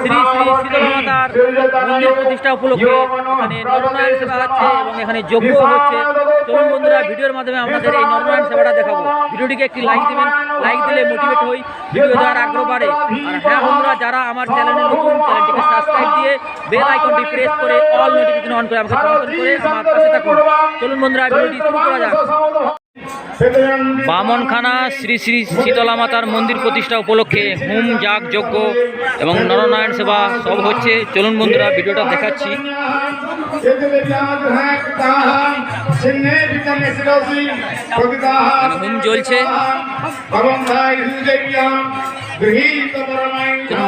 শ্রী শ্রী শীতলা মাতার মন্দির প্রতিষ্ঠা উপলক্ষে এখানে নরনারায়ণ সেবা হচ্ছে এবং এখানে যজ্ঞ হচ্ছে। চলুন বন্ধুরা ভিডিওর মাধ্যমে আপনাদের এই নরনারায়ণ সেবাটা দেখাবো। ভিডিওটিকে একটি লাইক দিবেন লাইক দিলে মোটিভেট হই। ভিডিও দেওয়ার আগ্রহ বাড়ে আর হ্যাঁ বন্ধুরা যারা আমার চ্যানেলে নতুন চ্যানেলটিকে সাবস্ক্রাইব দিয়ে বেল আইকনটি প্রেস করে অল নোটিফিকেশন অন করে আমাকে সমর্থন করে আমার পাশে থাকুন। চলুন বন্ধুরা ভিডিওটি শুরু করা যাক। বামনখানা শ্রী শ্রী শীতলা মাতার মন্দির প্রতিষ্ঠা উপলক্ষে হোম যাগ যজ্ঞ এবং নরনারায়ণ সেবা সব হচ্ছে। চলুন বন্ধুরা, ভিডিওটা দেখাচ্ছি। হোম জ্বলছে।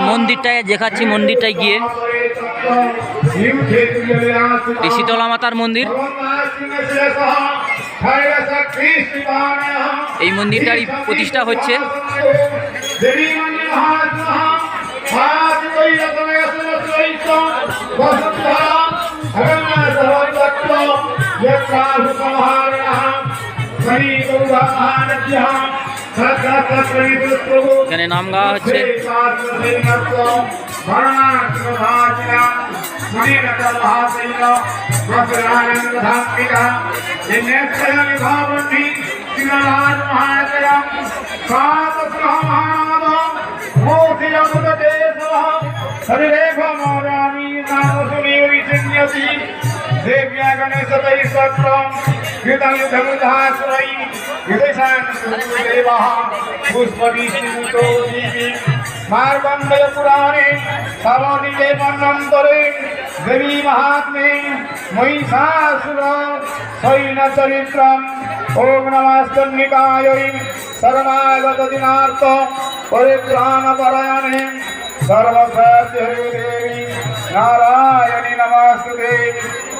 মন্দিরটায় দেখাচ্ছি মন্দিরটায় গিয়ে। শীতলা মাতার মন্দির। এই মন্দিরটারই প্রতিষ্ঠা হচ্ছে। এখানে নাম গাওয়া হচ্ছে। देव्या गणेशतै सत्रं युधयुधमुधाश्रयी विदेशान्देवः पुष्पविष्णुतो देवी मार्गण्डयपुराणे सवनिजे मन्वन्तरे देवी महात्मे महिषासुर सैनचरित्रम् ॐ नमस्तन्निकायै सर्वागतदिनार्थ परित्राणपरायणे सर्वसत्यदेवी नारायणी नमस्ते नमस्तन्निकायै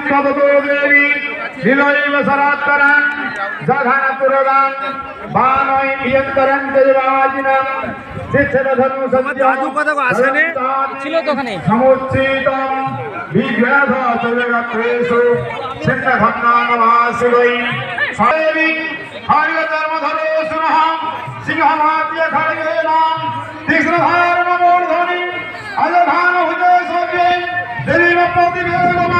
हर्षाचित्तवतो देवी लीलैव शरात्तरान् जघनपुरगान् बाणै नियन्तरन् देवाजिनम् शिक्षरधनु দাদু কথা আসেনি? ছিল তো ওখানে समुच्चितं विघ्नध चलगत्रेषु छिन्नभग्नानवासिवै देवी हरिधर्मधरेशुनः सिंहमात्य खड्गेन तीक्ष्णधारणमूर्धनि अजधानभुजे सव्ये देवीमप्रतिवेदमान्